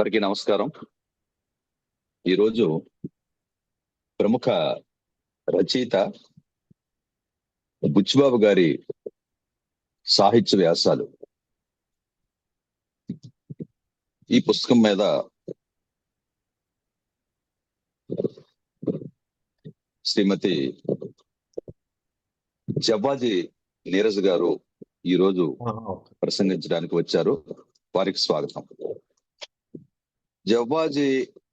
అందరికీ నమస్కారం. ఈరోజు ప్రముఖ రచయిత బుచ్చిబాబు గారి సాహిత్య వ్యాసాలు. ఈ పుస్తకం మీద శ్రీమతి జవ్వాజీ నీరజ్ గారు ఈరోజు ప్రసంగించడానికి వచ్చారు. వారికి స్వాగతం. జవ్వాజీ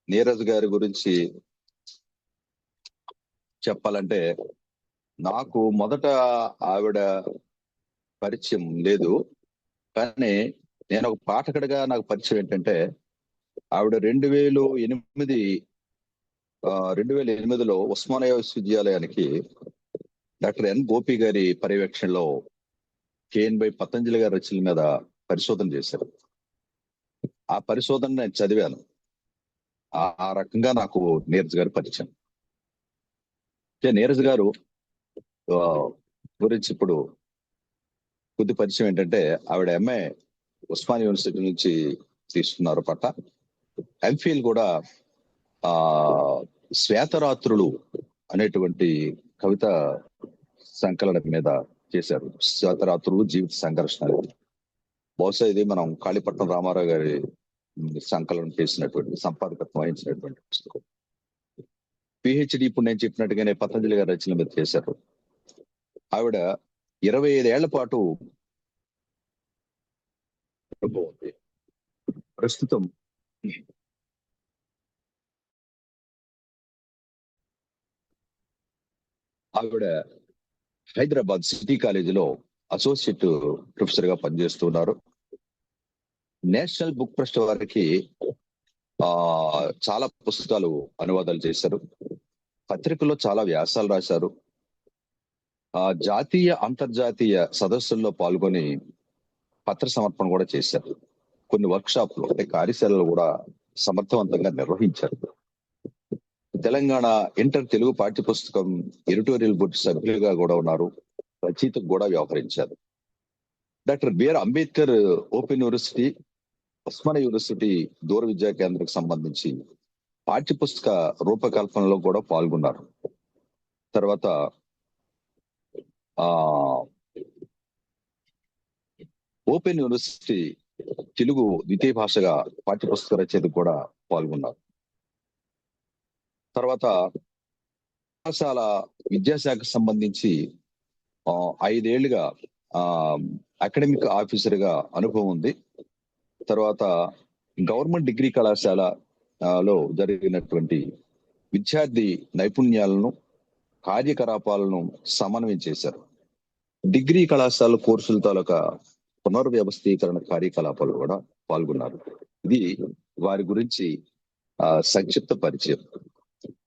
నీరజ్ గారి గురించి చెప్పాలంటే నాకు మొదట ఆవిడ పరిచయం లేదు. కానీ నేను ఒక పాఠకుడిగా నాకు పరిచయం ఏంటంటే ఆవిడ రెండు వేలు ఎనిమిది రెండు వేల ఎనిమిదిలో ఉస్మానియా విశ్వవిద్యాలయానికి డాక్టర్ ఎన్ గోపి గారి పర్యవేక్షణలో కేఎన్ బై పతంజలి గారి రచనల మీద పరిశోధన చేశారు. ఆ పరిశోధన నేను చదివాను. ఆ రకంగా నాకు నీరజ్ గారు పరిచయం. నీరజ్ గారు గురించి ఇప్పుడు కొద్ది పరిచయం ఏంటంటే ఆవిడ ఎంఏ ఉస్మాన్ యూనివర్సిటీ నుంచి తీసుకున్నారు పట్ట. ఎంఫిల్ కూడా ఆ శ్వేతరాత్రులు అనేటువంటి కవిత సంకలనం మీద చేశారు. శ్వేతరాత్రులు జీవిత సంఘర్షణ బహుశా ఇది మనం కాళీపట్నం రామారావు గారి సంకలనం చేసినటువంటి సంపాదకత్వం వహించినటువంటి పుస్తకం పిహెచ్డి ఇప్పుడు నేను చెప్పినట్టుగానే పతంజలి గారి రచన మీద చేశారు ఆవిడ ఇరవై ఐదేళ్ళ పాటు ఉంది. ప్రస్తుతం ఆవిడ హైదరాబాద్ సిటీ కాలేజీలో అసోసియేట్ ప్రొఫెసర్గా పనిచేస్తున్నారు. నేషనల్ బుక్ ట్రస్ట్ వారికి ఆ చాలా పుస్తకాలు అనువాదాలు చేశారు. పత్రికల్లో చాలా వ్యాసాలు రాశారు. ఆ జాతీయ అంతర్జాతీయ సదస్సుల్లో పాల్గొని పత్ర సమర్పణ కూడా చేశారు. కొన్ని వర్క్ షాప్లు అంటే కార్యశాలలు కూడా సమర్థవంతంగా నిర్వహించారు. తెలంగాణ ఇంటర్ తెలుగు పాఠ్య పుస్తకం ఎడిటోరియల్ బోర్డు సభ్యులుగా కూడా ఉన్నారు. రచయితకు కూడా వ్యవహరించారు. Doctor BR Ambedkar open university Osmania university దూర విద్యా కేంద్రకు సంబంధించి పాఠ్య పుస్తక రూపకల్పనలో కూడా పాల్గొన్నారు. తర్వాత ఆ ఓపెన్ యూనివర్సిటీ తెలుగు ద్వితీయ భాషగా పాఠ్య పుస్తక రచయిత కూడా పాల్గొన్నారు. తర్వాత కళాశాల విద్యాశాఖకు సంబంధించి ఐదేళ్ళుగా ఆ అకాడమిక్ ఆఫీసర్గా అనుభవం ఉంది. తర్వాత గవర్నమెంట్ డిగ్రీ కళాశాల లో జరిగినటువంటి విద్యార్థి నైపుణ్యాలను కార్యకలాపాలను సమన్వయం చేశారు. డిగ్రీ కళాశాల కోర్సుల తాలూకా పునర్వ్యవస్థీకరణ కార్యకలాపాలు కూడా పాల్గొన్నారు. ఇది వారి గురించి ఆ సంక్షిప్త పరిచయం.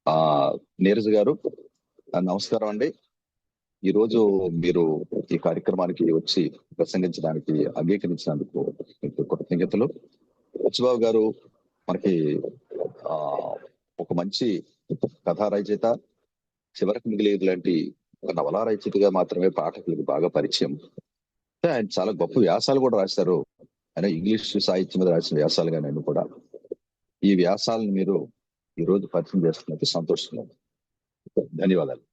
ఆ నీరజ్ గారు నమస్కారం అండి. ఈ రోజు మీరు ఈ కార్యక్రమానికి వచ్చి ప్రసంగించడానికి అంగీకరించినందుకు మీకు కృతజ్ఞతలు. బుచ్చిబాబు గారు మనకి ఆ ఒక మంచి కథా రచయిత. చివరికి మిగిలేదు లాంటి ఒక నవలా రచయితగా మాత్రమే పాఠకులకు బాగా పరిచయం. ఆయన చాలా గొప్ప వ్యాసాలు కూడా రాశారు. ఆయన ఇంగ్లీష్ సాహిత్యం మీద రాసిన వ్యాసాలుగా నేను కూడా. ఈ వ్యాసాలను మీరు ఈ రోజు పరిచయం చేస్తున్నట్టు సంతోషంగా ధన్యవాదాలు.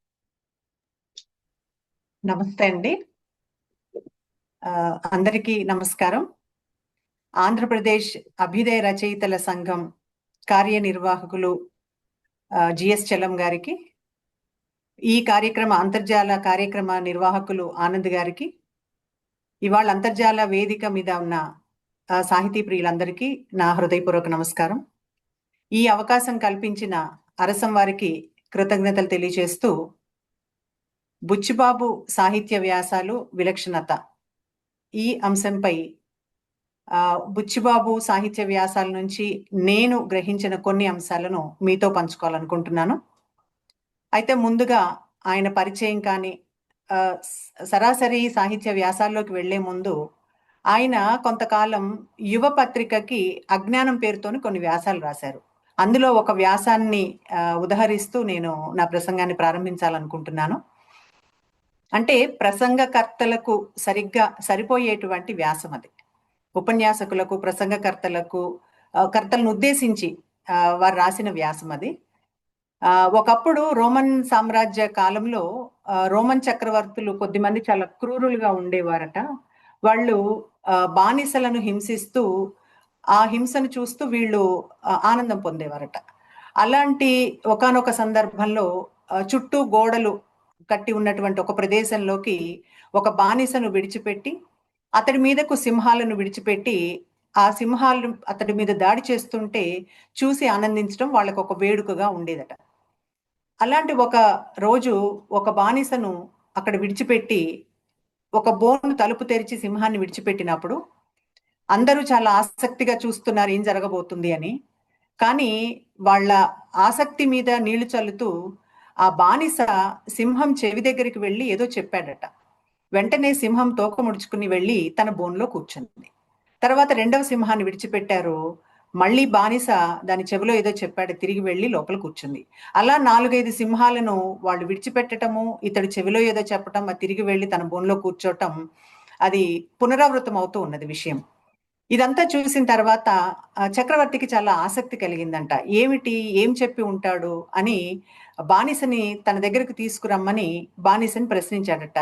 నమస్తే అండి. అందరికీ నమస్కారం. ఆంధ్రప్రదేశ్ అభ్యుదయ రచయితల సంఘం కార్యనిర్వాహకులు జిఎస్ చలం గారికి ఈ కార్యక్రమ అంతర్జాల కార్యక్రమ నిర్వాహకులు ఆనంద్ గారికి ఇవాళ అంతర్జాల వేదిక మీద ఉన్న సాహితీ ప్రియులందరికీ నా హృదయపూర్వక నమస్కారం. ఈ అవకాశం కల్పించిన అరసం వారికి కృతజ్ఞతలు తెలియజేస్తూ బుచ్చిబాబు సాహిత్య వ్యాసాలు విలక్షణత. ఈ అంశంపై బుచ్చిబాబు సాహిత్య వ్యాసాల నుంచి నేను గ్రహించిన కొన్ని అంశాలను మీతో పంచుకోవాలనుకుంటున్నాను. అయితే ముందుగా ఆయన పరిచయం కానీ సరాసరి సాహిత్య వ్యాసాల్లోకి వెళ్ళే ముందు ఆయన కొంతకాలం యువ పత్రికకి అజ్ఞానం పేరుతోని కొన్ని వ్యాసాలు రాశారు. అందులో ఒక వ్యాసాన్ని ఉదహరిస్తూ నేను నా ప్రసంగాన్ని ప్రారంభించాలనుకుంటున్నాను. అంటే ప్రసంగకర్తలకు సరిగ్గా సరిపోయేటువంటి వ్యాసం అది. ఉపన్యాసకులకు ప్రసంగకర్తలకు కర్తలను ఉద్దేశించి వారు రాసిన వ్యాసం అది. ఒకప్పుడు రోమన్ సామ్రాజ్య కాలంలో రోమన్ చక్రవర్తులు కొద్దిమంది చాలా క్రూరులుగా ఉండేవారట. వాళ్ళు బానిసలను హింసిస్తూ ఆ హింసను చూస్తూ వీళ్ళు ఆనందం పొందేవారట. అలాంటి ఒకానొక సందర్భంలో చుట్టూ గోడలు కట్టి ఉన్నటువంటి ఒక ప్రదేశంలోకి ఒక బానిసను విడిచిపెట్టి అతడి మీదకు సింహాలను విడిచిపెట్టి ఆ సింహాలు అతడి మీద దాడి చేస్తుంటే చూసి ఆనందించడం వాళ్ళకు ఒక వేడుకగా ఉండేదట. అలాంటి ఒక రోజు ఒక బానిసను అక్కడ విడిచిపెట్టి ఒక బోను తలుపు తెరిచి సింహాన్ని విడిచిపెట్టినప్పుడు అందరూ చాలా ఆసక్తిగా చూస్తున్నారు ఏం జరగబోతుంది అని. కానీ వాళ్ళ ఆసక్తి మీద నీళ్ళు చల్లుతూ ఆ బానిస సింహం చెవి దగ్గరికి వెళ్ళి ఏదో చెప్పాడట. వెంటనే సింహం తోక ముడుచుకుని వెళ్ళి తన బోన్లో కూర్చుంది. తర్వాత రెండవ సింహాన్ని విడిచిపెట్టారు. మళ్ళీ బానిస దాని చెవిలో ఏదో చెప్పాడు తిరిగి వెళ్ళి లోపల కూర్చుంది. అలా నాలుగైదు సింహాలను వాళ్ళు విడిచిపెట్టటము ఇతడు చెవిలో ఏదో చెప్పటం తిరిగి వెళ్ళి తన బోన్లో కూర్చోటం అది పునరావృతం అవుతూ ఉన్నది విషయం. ఇదంతా చూసిన తర్వాత చక్రవర్తికి చాలా ఆసక్తి కలిగిందంట. ఏమిటి? ఏం చెప్పి ఉంటాడు? అని బానిసని తన దగ్గరకు తీసుకురమ్మని బానిసని ప్రశ్నించాడట.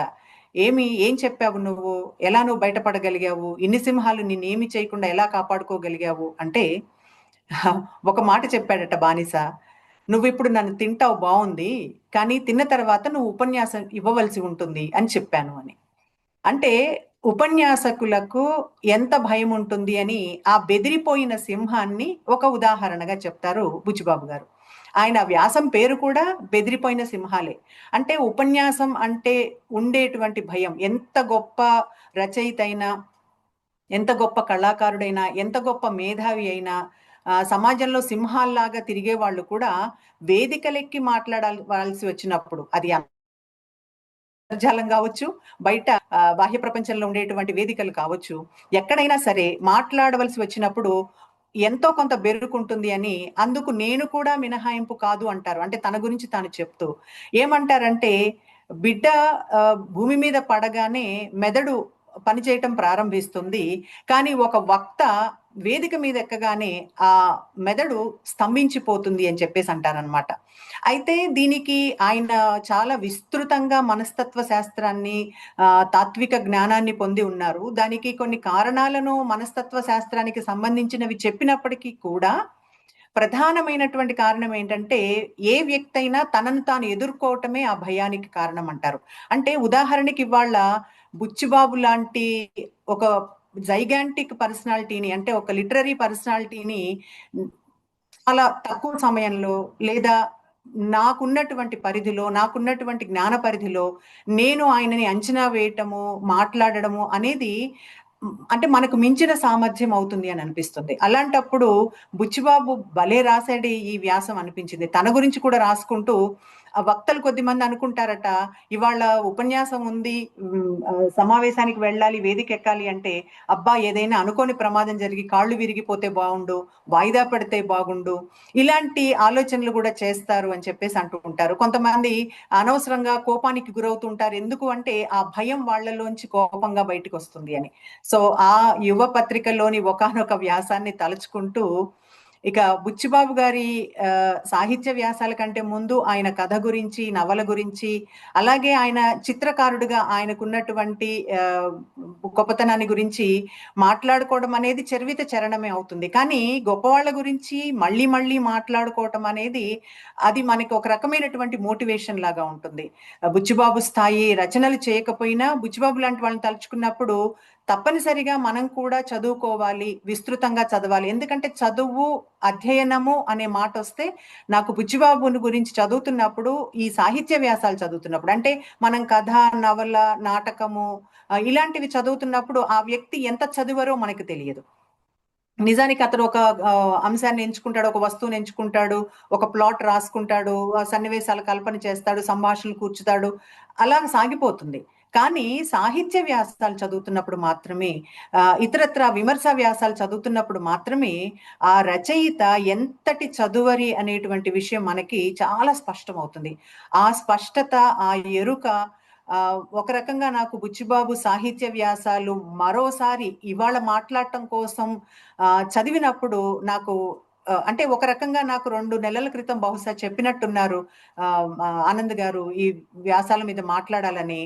ఏమి? ఏం చెప్పావు నువ్వు? ఎలా నువ్వు బయటపడగలిగావు? ఇన్ని సింహాలు నిన్నేమి చేయకుండా ఎలా కాపాడుకోగలిగావు? అంటే ఒక మాట చెప్పాడట బానిస. నువ్వు ఇప్పుడు నన్ను తింటావు బాగుంది కానీ తిన్న తర్వాత నువ్వు ఉపన్యాసం ఇవ్వవలసి ఉంటుంది అని చెప్పాను అని. అంటే ఉపన్యాసకులకు ఎంత భయం ఉంటుంది అని ఆ బెదిరిపోయిన సింహాన్ని ఒక ఉదాహరణగా చెప్తారు బుచ్చిబాబు గారు. ఆయన వ్యాసం పేరు కూడా బెదిరిపోయిన సింహాలే. అంటే ఉపన్యాసం అంటే ఉండేటువంటి భయం. ఎంత గొప్ప రచయిత అయినా ఎంత గొప్ప కళాకారుడైనా ఎంత గొప్ప మేధావి అయినా సమాజంలో సింహాల్లాగా తిరిగే వాళ్ళు కూడా వేదికలెక్కి మాట్లాడాల్సి వచ్చినప్పుడు అది అంతర్జాలం కావచ్చు బయట బాహ్య ప్రపంచంలో ఉండేటువంటి వేదికలు కావచ్చు ఎక్కడైనా సరే మాట్లాడవలసి వచ్చినప్పుడు ఎంతో కొంత బెరుకుంటుంది అని అందుకు నేను కూడా మినహాయింపు కాదు అంటారు. అంటే తన గురించి తాను చెప్తూ. ఏమంటారంటే బిడ్డ భూమి మీద పడగానే మెదడు పనిచేయటం ప్రారంభిస్తుంది. కానీ ఒక వక్త వేదిక మీద ఎక్కగానే ఆ మెదడు స్తంభించిపోతుంది అని చెప్పేసి అంటారనమాట అయితే దీనికి ఆయన చాలా విస్తృతంగా మనస్తత్వ శాస్త్రాన్ని తాత్విక జ్ఞానాన్ని పొంది ఉన్నారు. దానికి కొన్ని కారణాలను మనస్తత్వ శాస్త్రానికి సంబంధించినవి చెప్పినప్పటికీ కూడా ప్రధానమైనటువంటి కారణం ఏంటంటే ఏ వ్యక్తి అయినా తనను తాను ఎదుర్కోవటమే ఆ భయానికి కారణం అంటారు. అంటే ఉదాహరణకి ఇవాళ బుచ్చిబాబు లాంటి ఒక జైగాంటిక్ పర్సనాలిటీని అంటే ఒక లిటరరీ పర్సనాలిటీని చాలా తక్కువ సమయంలో లేదా నాకున్నటువంటి పరిధిలో నాకున్నటువంటి జ్ఞాన పరిధిలో నేను ఆయనని అంచనా వేయటము మాట్లాడడము అనేది అంటే మనకు మించిన సామర్థ్యం అవుతుంది అని అనిపిస్తుంది. అలాంటప్పుడు బుచ్చిబాబు భలే రాశాడు ఈ వ్యాసం అనిపించింది. తన గురించి కూడా రాసుకుంటూ వక్తలు కొద్ది మంది అనుకుంటారట ఇవాళ ఉపన్యాసం ఉంది సమావేశానికి వెళ్ళాలి వేదిక ఎక్కాలి అంటే అబ్బా ఏదైనా అనుకోని ప్రమాదం జరిగి కాళ్ళు విరిగిపోతే బాగుండు వాయిదా పడితే బాగుండు ఇలాంటి ఆలోచనలు కూడా చేస్తారు అని చెప్పేసి అంటూ ఉంటారు. కొంతమంది అనవసరంగా కోపానికి గురవుతుంటారు ఎందుకు అంటే ఆ భయం వాళ్ళలోంచి కోపంగా బయటకు వస్తుంది అని. సో ఆ యువ పత్రికలోని ఒకనొక వ్యాసాన్ని తలుచుకుంటూ ఇక బుచ్చిబాబు గారి సాహిత్య వ్యాసాల కంటే ముందు ఆయన కథ గురించి నవల గురించి అలాగే ఆయన చిత్రకారుడిగా ఆయనకున్నటువంటి గొప్పతనాన్ని గురించి మాట్లాడుకోవడం అనేది చరివిత చరణమే అవుతుంది. కానీ గొప్పవాళ్ళ గురించి మళ్ళీ మళ్ళీ మాట్లాడుకోవటం అనేది అది మనకి ఒక రకమైనటువంటి మోటివేషన్ లాగా ఉంటుంది. బుచ్చిబాబు స్థాయి రచనలు చేయకపోయినా బుచ్చిబాబు లాంటి వాళ్ళని తలుచుకున్నప్పుడు తప్పనిసరిగా మనం కూడా చదువుకోవాలి విస్తృతంగా చదవాలి. ఎందుకంటే చదువు అధ్యయనము అనే మాట వస్తే నాకు బుచ్చిబాబుని గురించి చదువుతున్నప్పుడు ఈ సాహిత్య వ్యాసాలు చదువుతున్నప్పుడు అంటే మనం కథ నవల నాటకము ఇలాంటివి చదువుతున్నప్పుడు ఆ వ్యక్తి ఎంత చదివారో మనకు తెలియదు. నిజానికి అతను ఒక అంశాన్ని ఎంచుకుంటాడు ఒక వస్తువుని ఎంచుకుంటాడు ఒక ప్లాట్ రాసుకుంటాడు ఆ సన్నివేశాల కల్పన చేస్తాడు సంభాషణలు కూర్చుతాడు అలా సాగిపోతుంది. కానీ సాహిత్య వ్యాసాలు చదువుతున్నప్పుడు మాత్రమే ఇతరత్ర విమర్శ వ్యాసాలు చదువుతున్నప్పుడు మాత్రమే ఆ రచయిత ఎంతటి చదువరి అనేటువంటి విషయం మనకి చాలా స్పష్టమవుతుంది. ఆ స్పష్టత ఆ ఎరుక ఒక రకంగా నాకు బుచ్చిబాబు సాహిత్య వ్యాసాలు మరోసారి ఇవాళ మాట్లాడటం కోసం చదివినప్పుడు నాకు అంటే ఒక రకంగా నాకు రెండు నెలల క్రితం బహుశా చెప్పినట్టున్నారు ఆనంద్ గారు ఈ వ్యాసాల మీద మాట్లాడాలని.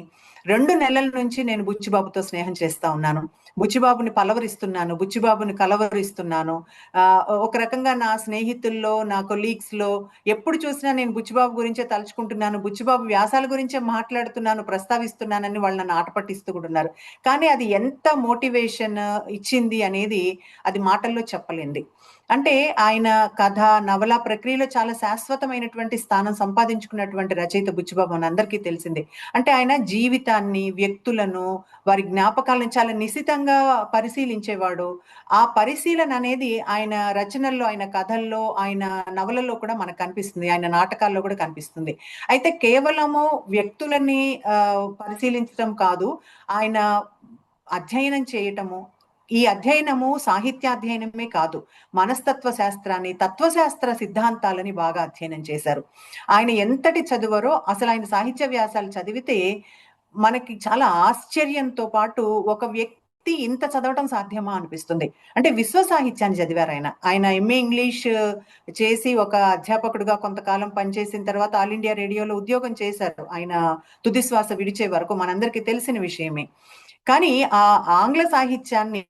రెండు నెలల నుంచి నేను బుచ్చిబాబుతో స్నేహం చేస్తా ఉన్నాను. బుచ్చిబాబుని పలవరిస్తున్నాను బుచ్చిబాబుని కలవరిస్తున్నాను. ఒక రకంగా నా స్నేహితుల్లో నా కొలీగ్స్లో ఎప్పుడు చూసినా నేను బుచ్చిబాబు గురించే తలుచుకుంటున్నాను బుచ్చిబాబు వ్యాసాల గురించే మాట్లాడుతున్నాను ప్రస్తావిస్తున్నానని వాళ్ళు నన్ను ఆట పట్టిస్తూ కూడా ఉన్నారు. కానీ అది ఎంత మోటివేషన్ ఇచ్చింది అనేది అది మాటల్లో చెప్పలేంది. అంటే ఆయన కథ నవల ప్రక్రియలో చాలా శాశ్వతమైనటువంటి స్థానం సంపాదించుకున్నటువంటి రచయిత బుచ్చిబాబు అని అందరికీ తెలిసిందే. అంటే ఆయన జీవితాన్ని వ్యక్తులను వారి జ్ఞాపకాలను చాలా నిశితంగా పరిశీలించేవాడు. ఆ పరిశీలన అనేది ఆయన రచనల్లో ఆయన కథల్లో ఆయన నవలలో కూడా మనకు కనిపిస్తుంది. ఆయన నాటకాల్లో కూడా కనిపిస్తుంది. అయితే కేవలము వ్యక్తులని పరిశీలించడం కాదు. ఆయన అధ్యయనం చేయటము ఈ అధ్యయనము సాహిత్యాధ్యయనమే కాదు మనస్తత్వ శాస్త్రాన్ని తత్వశాస్త్ర సిద్ధాంతాలని బాగా అధ్యయనం చేశారు. ఆయన ఎంతటి చదువరో అసలు ఆయన సాహిత్య వ్యాసాలు చదివితే మనకి చాలా ఆశ్చర్యంతో పాటు ఒక వ్యక్తి ఇంత చదవటం సాధ్యమా అనిపిస్తుంది. అంటే విశ్వ సాహిత్యాన్ని చదివారు ఆయన. ఆయన ఎంఏ ఇంగ్లీష్ చేసి ఒక అధ్యాపకుడుగా కొంతకాలం పనిచేసిన తర్వాత ఆల్ ఇండియా రేడియోలో ఉద్యోగం చేశారు. ఆయన తుదిశ్వాస విడిచే వరకు మనందరికీ తెలిసిన విషయమే. కానీ ఆ ఆంగ్ల సాహిత్యాన్ని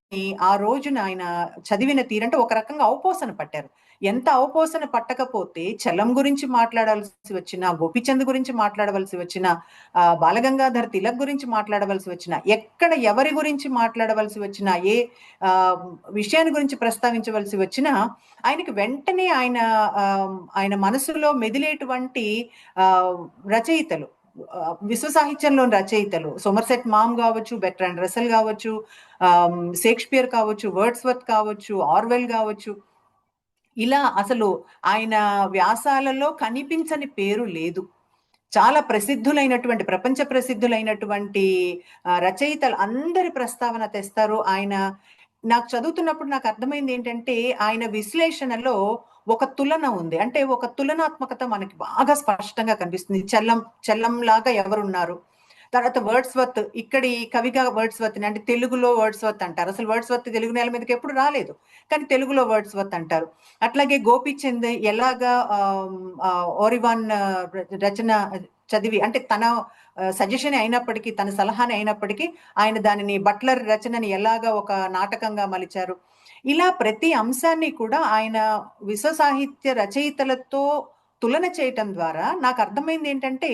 ఆ రోజున ఆయన చదివిన తీరంటే ఒక రకంగా అవపోసన పట్టారు. ఎంత అవపోసన పట్టకపోతే చలం గురించి మాట్లాడాల్సి వచ్చిన గోపిచంద్ గురించి మాట్లాడవలసి వచ్చిన ఆ, బాలగంగాధర్ తిలక్ గురించి మాట్లాడవలసి వచ్చిన ఎక్కడ ఎవరి గురించి మాట్లాడవలసి వచ్చినా ఏ ఆ, విషయాన్ని గురించి ప్రస్తావించవలసి వచ్చినా ఆయనకి వెంటనే ఆయన ఆయన మనసులో మెదిలేటువంటి ఆ, రచయితలు విశ్వ సాహిత్యంలోని రచయితలు సోమర్సెట్ మామ్ కావచ్చు బెట్రాండ్ రసెల్ కావచ్చు షేక్స్పియర్ కావచ్చు వర్డ్స్వర్త్ కావచ్చు ఆర్వెల్ కావచ్చు. ఇలా అసలు ఆయన వ్యాసాలలో కనిపించని పేరు లేదు. చాలా ప్రసిద్ధులైనటువంటి ప్రపంచ ప్రసిద్ధులైనటువంటి రచయితలు అందరి ప్రస్తావన తెస్తారు. ఆయన నాకు చదువుతున్నప్పుడు నాకు అర్థమైంది ఏంటంటే ఆయన విశ్లేషణలో ఒక తులన ఉంది. అంటే ఒక తులనాత్మకత మనకి బాగా స్పష్టంగా కనిపిస్తుంది. చెల్లం చెల్లం లాగా ఎవరున్నారు? తర్వాత వర్డ్స్ వర్త్ ఇక్కడి కవిగా వర్డ్స్ వర్త్ అంటే తెలుగులో వర్డ్స్ వర్త్ అంటారు. అసలు వర్డ్స్ వర్త్ తెలుగు నేల మీదకి ఎప్పుడు రాలేదు. కానీ తెలుగులో వర్డ్స్ వర్త్ అంటారు. అట్లాగే గోపీచంద్ ఎలాగా ఓరివాన్ రచన చదివి అంటే తన సజెషన్ అయినప్పటికీ తన సలహాని అయినప్పటికీ ఆయన దానిని బట్లర్ రచనని ఎలాగా ఒక నాటకంగా మలిచారు? ఇలా ప్రతి అంశాన్ని కూడా ఆయన విశ్వ సాహిత్య రచయితలతో తులన చేయటం ద్వారా నాకు అర్థమైంది ఏంటంటే